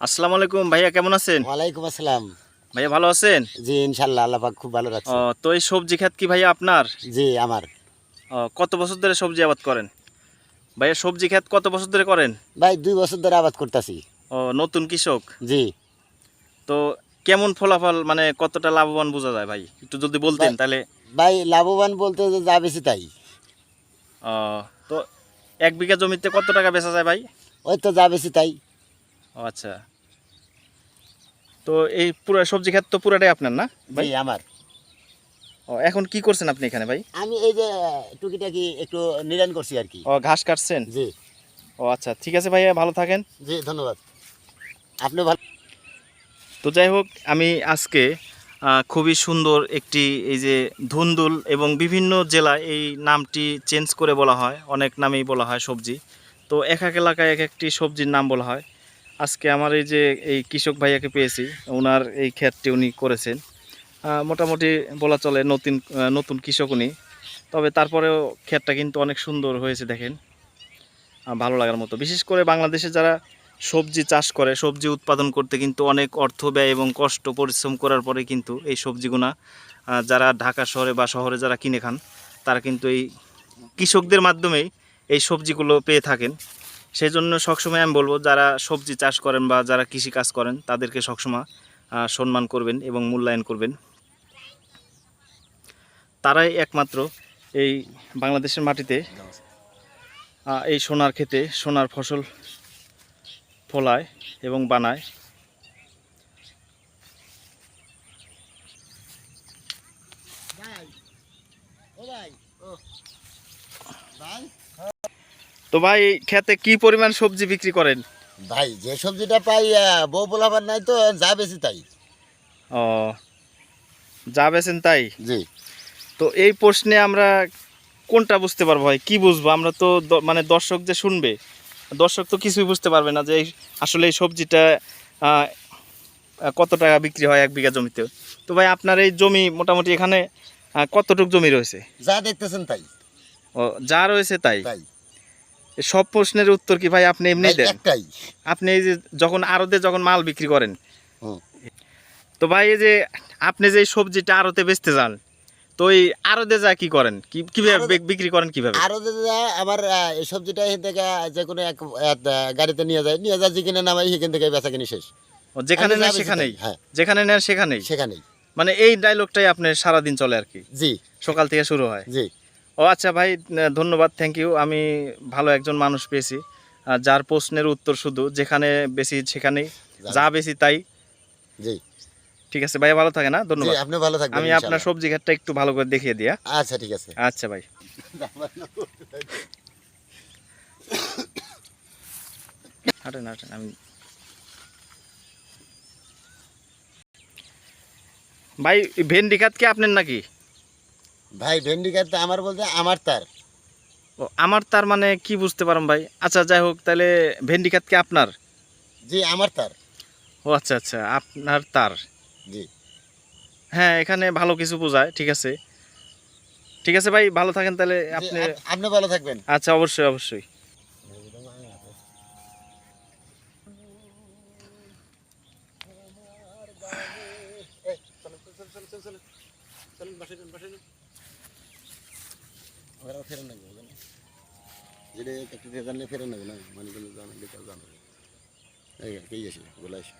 আসসালামু আলাইকুম ভাইয়া কেমন আছেন? ওয়ালাইকুম আসসালাম। ভাইয়া ভালো আছেন? জি ইনশাল্লাহ আল্লাহ পাক খুব ভালো রাখছে। ও, তো এই সবজি ক্ষেত কি ভাইয়া আপনার? জি আমার। ও, কত বছর ধরে সবজি আবাদ করেন? ভাইয়া সবজি ক্ষেত কত বছর ধরে করেন? ভাই দুই বছর ধরে আবাদ করতেছি। ও নতুন কৃষক? জি। তো কেমন ফলাফল মানে কতটা লাভবান বোঝা যায় ভাই? একটু যদি বলতেন তাহলে। ভাই লাভবান বলতে যে যা বেশি তাই। ও, তো এক বিঘা জমিতে কত টাকা বেচা যায় ভাই? ওই তো যা বেশি তাই। ও আচ্ছা। তো এই পুরো সবজি ক্ষেত তো পুরাটাই আপনার না? ভাই আমার। ও এখন কি করছেন আপনি এখানে ভাই? আমি এই যে টুকিটাকি একটু নিরান করছি আর কি। ও ঘাস কাটছেন? জি। ও আচ্ছা ঠিক আছে ভাইয়া ভালো থাকেন। জি ধন্যবাদ। আপনি ভালো তো যাই হোক আমি আজকে খুবই সুন্দর একটি এই যে ধুন্দুল এবং বিভিন্ন জেলায় এই নামটি চেঞ্জ করে বলা হয় অনেক নামেই বলা হয় সবজি। তো এক এক এলাকায় এক একটি সবজির নাম বলা হয়। আজকে আমার এই যে এই কৃষক ভাইয়াকে পেয়েছি, ওনার এই ক্ষেতটি উনি করেছেন। মোটামুটি বলা চলে নতুন নতুন কৃষক উনি। তবে তারপরেও ক্ষেতটা কিন্তু অনেক সুন্দর হয়েছে দেখেন। ভালো লাগার মতো। বিশেষ করে বাংলাদেশে যারা সবজি চাষ করে, সবজি উৎপাদন করতে কিন্তু অনেক অর্থ ব্যয় এবং কষ্ট পরিশ্রম করার পরে কিন্তু এই সবজিগুনা যারা ঢাকা শহরে বা শহরে যারা কিনে খান, তারা কিন্তু এই কৃষকদের মাধ্যমেই এই সবজিগুলো পেয়ে থাকেন। সেই জন্য সবসময় আমি বলব, যারা সবজি চাষ করেন বা যারা কৃষি কাজ করেন, তাদেরকে সবসময় সম্মান করবেন এবং মূল্যায়ন করবেন। তারাই একমাত্র এই বাংলাদেশের মাটিতে এই সোনার খেতে সোনার ফসল ফলায় এবং বানায়। তো ভাই খেতে কি পরিমাণ সবজি বিক্রি করেন? ভাই যে সবজিটা পাই বউ বলাবার নাই তো যা বেশি তাই। ও যা বেছেন তাই? জি। তো এই প্রশ্নে আমরা কোনটা বুঝতে পারব ভাই? কি বুঝব? আমরা তো মানে দর্শক যে শুনবে দর্শক তো কিছুই বুঝতে পারবে না যে আসলে এই সবজিটা কত টাকা বিক্রি হয় এক বিঘা জমিতে। তো ভাই আপনার এই জমি মোটামুটি এখানে কতটুক জমি রয়েছে? যা দেখতেছেন তাই। ও যা রয়েছে তাই? তাই। সব প্রশ্নের উত্তর কি ভাই আপনি এমনি দেন? একটাই। আপনি এই যে যখন আড়তে যখন মাল বিক্রি করেন তো ভাই এই যে আপনি যে সবজিটা আড়তে বেচতে যান তো এই আড়তে যা কি করেন? কি কীভাবে বিক্রি করেন কীভাবে? আরও যে আমার এই সবজিটা এখান থেকে যে কোনো এক গাড়িতে নিয়ে যায় নিয়ে যায় যেখানে নামাই সেখান থেকে বেচা কিনি শেষ। যেখানে বেশি সেখানেই? হ্যাঁ। যেখানে নেন সেখানেই? সেখানেই। মানে এই ডায়লগটাই আপনার সারাদিন চলে আর কি? জি। সকাল থেকে শুরু হয়। জি। ও আচ্ছা ভাই ধন্যবাদ থ্যাংক ইউ আমি ভালো একজন মানুষ পেয়েছি। আর যার প্রশ্নের উত্তর শুধু যেখানে বেশি সেখানেই যা বেশি তাই। জি। ঠিক আছে ভাই ভালো থাকে না ধন্যবাদ। আপনি ভালো থাকবেন আমি আপনার সবজি ঘাটটা একটু ভালো করে দেখিয়ে দিয়া আচ্ছা ঠিক আছে। আচ্ছা ভাই। হাঁটেন হাঁটেন আমি ভাই ভেন্ডি খাত কি আপনার নাকি? ভাই ভেন্ডি কাটতে আমার বলতে আমার তার। ও আমার তার মানে কি বুঝতে পারলাম ভাই? আচ্ছা যাই হোক তাহলে ভেন্ডি খাত কি আপনার? জি আমার তার। ও আচ্ছা আচ্ছা আপনার তার। জি। হ্যাঁ এখানে ভালো কিছু বোঝায় ঠিক আছে। ঠিক আছে ভাই ভালো থাকেন তাহলে আপনি আপনি ভালো থাকবেন। আচ্ছা অবশ্যই অবশ্যই। ওরা ফেরেন না বুঝলেন যেটা একটু জানলে ফেরেন না না? মানে কোনো জানলে কেউ জানবে এই বলে আসি